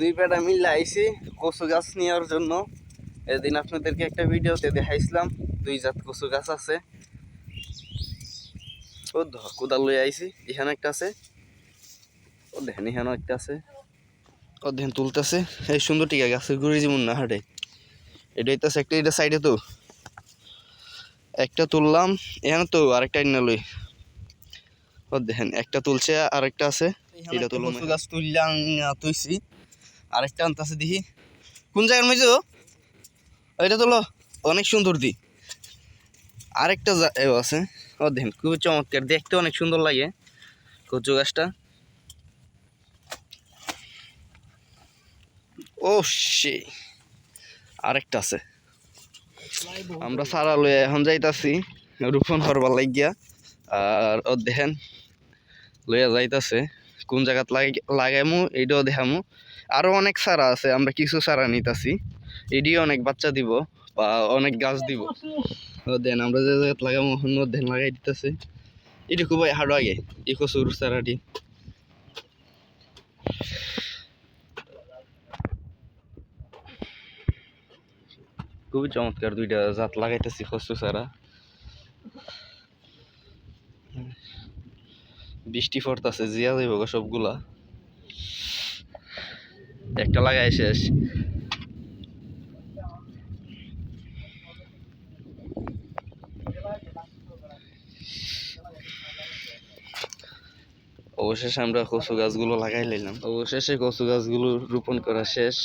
দুই পেটা মিলে আইসি কচু গাছ নেওয়ার জন্য। এদিন আপনাদেরকে একটা ভিডিওতে দেখাইছিলাম দুই জাত কচু গাছ আছে। ও কোদাল লই আইছি এখানে একটা আছে। ও দেখেন এখানেও একটা আছে। ও দেখেন তুলতেছে। এই সুন্দর টিকা গাছের গুড়ি যেমন না হাটে। এটা হইতাছে একটা এটা সাইডে তো। একটা তুললাম এখানে তো আরেকটা ইন্না লই ও দেখেন একটা তুলছে আর একটা আছে। এটা তুলো কচু গাছ তুললাম তুইছি। আরেকটা আনতেছে দেখি। কোন জায়গার মধ্যে এটা তোলো অনেক সুন্দর দি। আরেকটা আছে। ও দেখেন, খুবই চমৎকার। দেখতে অনেক সুন্দর লাগে কচু গাছটা। ও, সে। আরেকটা আছে। আমরা সারা লয়ে এখন যাইতাছি রোপণ করবার লাগিয়া। আর ও দেখেন লইয়া যাইতাছে। কোন জায়গাত লাগাই, লাগাইমু, এইটাও দেখামু। আরও অনেক সারা আছে, আমরা কিছু সারা নিতাছি। এডি অনেক বাচ্চা দিব, বা অনেক গাছ দিব। দেন, আমরা যে জায়গাত লাগামু দেন লাগাই দিতেছে। এটি খুবই হাড়ো আগে এই কচুর সারাটি খুবই চমৎকার দুইটা জাত লাগাইতেছি কচু সারা বৃষ্টি পড়তাছে, জিয়া যাইব সবগুলা। একটা লাগাই শেষ। অবশেষে আমরা কচু গাছগুলো লাগাই নিলাম অবশেষে কচু গাছগুলো রোপণ করা শেষ।